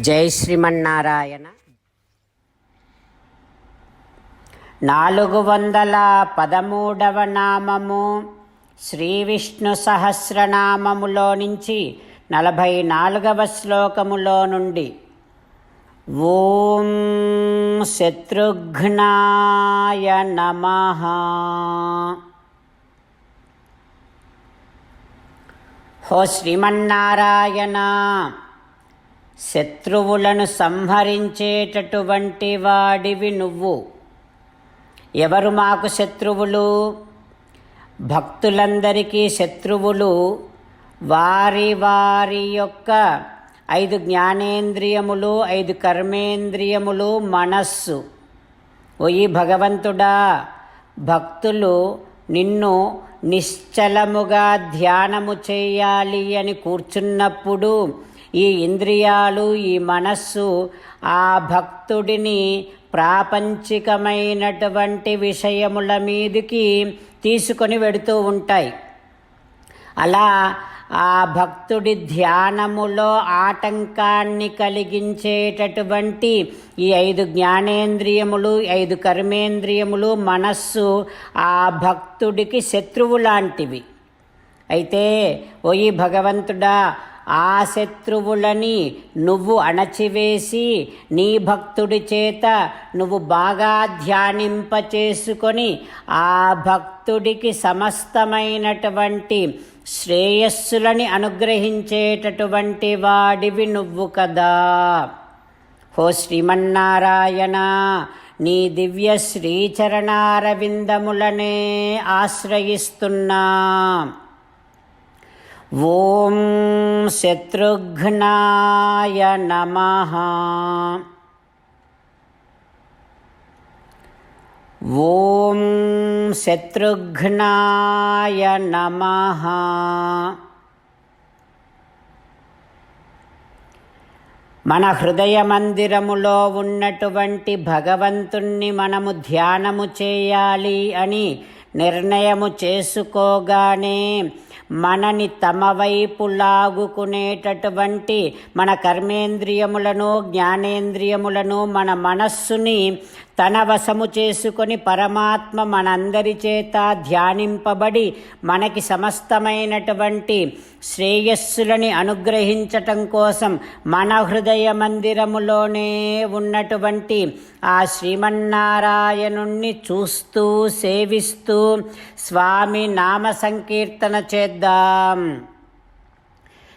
జై శ్రీమన్నారాయణ. నాలుగు వందల పదమూడవ నామము శ్రీ విష్ణు సహస్రనామములో నుంచి నలభై నాలుగవ శ్లోకములో నుండి. ఓం శత్రుఘ్నాయ నమ. హో శ్రీమన్నారాయణ. శత్రువులను సంహరించేటటువంటి వాడివి నువ్వు. ఎవరు మాకు శత్రువులు? భక్తులందరికీ శత్రువులు. వారి వారి యొక్క ఐదు జ్ఞానేంద్రియములు ఐదు కర్మేంద్రియములు మనస్సు. ఓయి భగవంతుడా భక్తులు నిన్ను నిశ్చలముగా ధ్యానము చేయాలి అని కూర్చున్నప్పుడు ఈ ఇంద్రియాలు ఈ మనస్సు ఆ భక్తుడిని ప్రాపంచికమైనటువంటి విషయముల మీదికి తీసుకొని వెడుతూ ఉంటాయి. అలా ఆ భక్తుడి ధ్యానములో ఆటంకాన్ని కలిగించేటటువంటి ఈ ఐదు జ్ఞానేంద్రియములు ఐదు కర్మేంద్రియములు మనస్సు ఆ భక్తుడికి శత్రువు లాంటివి. అయితే ఓయి భగవంతుడా ఆ శత్రువులని నువ్వు అణచివేసి నీ భక్తుడి చేత నువ్వు బాగా ధ్యానింపచేసుకొని ఆ భక్తుడికి సమస్తమైనటువంటి శ్రేయస్సులని అనుగ్రహించేటటువంటి వాడివి నువ్వు కదా. హో శ్రీమన్నారాయణ నీ దివ్య శ్రీచరణారవిందములనే ఆశ్రయిస్తున్నా. ఓం శత్రుఘ్నాయ నమ. ఓం శత్రుఘ్నాయ నమ. మన హృదయ మందిరములో ఉన్నటువంటి భగవంతుణ్ణి మనము ధ్యానము చేయాలి అని నిర్ణయము చేసుకోగానే మనని తమ వైపు లాగుకునేటటువంటి మన కర్మేంద్రియములను జ్ఞానేంద్రియములను మన మనస్సుని తన వశము చేసుకొని పరమాత్మ మనందరి చేత ధ్యానింపబడి మనకి సమస్తమైనటువంటి శ్రేయస్సులని అనుగ్రహించటం కోసం మన హృదయ మందిరములోనే ఉన్నటువంటి ఆ శ్రీమన్నారాయణుణ్ణి చూస్తూ సేవిస్తూ స్వామి నామ సంకీర్తన చేద్దాం.